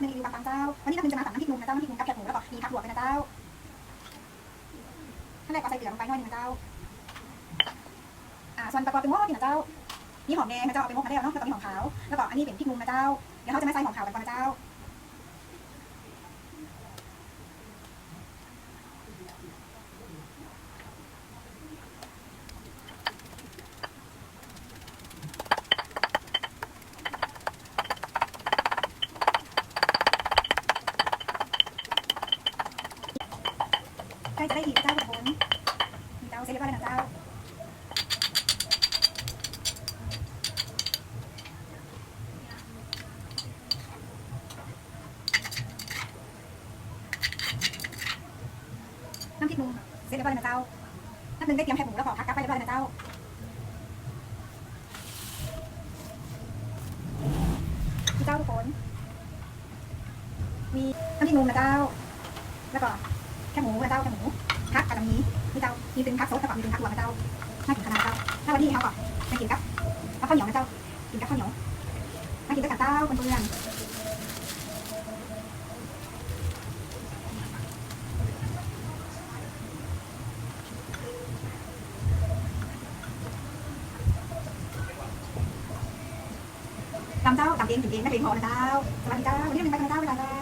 นับหนึ่งรีวิวตามเจ้า วันนี้นักหนึ่งจะมาสั่งน้ำพริกหนุ่มนะเจ้า น้ำพริกหนุ่มกับแคบหมูแล้วก็มีผักหลวกด้วยนะเจ้าขั้นแรกก็ใส่เกลือลงไปหน่อยหนึงนะเจ้า อ่า ส่วนประกอบเป็นหม้อนี่นะเจ้ามีหอมแดงนะเจ้าเอาไปหมกมาแล้วเนาะแล้วก็มีหอมขาว แล้วก็อันนี้เป็นพริกหนุ่มนะเจ้า เดี๋ยวเขาจะไม่ใส่หอมขาวกันก่อนนะเจ้า ใกล้จะได้ทีนเจ้าทุกคนมีเจ้าเสร็จเรียบร้อยแล้วเจ้าน้ำพริกหนุ่มเสร็จเรียบร้อยแล้วเจ้าน้ำหนึ่งได้เตรียมแคบหมูแล้วก็พักกลับไปเรียบร้อยแล้วนะเจ้าเจ้าทุกคนมีน้ำพริกหนุ่มนะเจ้าแล้วก็ แคบหมูนะเจ้าแคบหมูพักกับน้ำนี้มีเจ้ามีเป็นพักสดแล้วก็มีเป็นพักรวมนะเจ้าน่ากินขนาดเจ้าถ้าวันนี้เขาก็มากินกับข้าวเหนียวนะเจ้ากินกับข้าวเหนียวมากินกับเจ้าเพื่อนๆตามเจ้าตามเองกินเองนักเลงพอนะเจ้าสวัสดีเจ้าวันนี้เป็นไปกันเจ้าเวลาเจ้า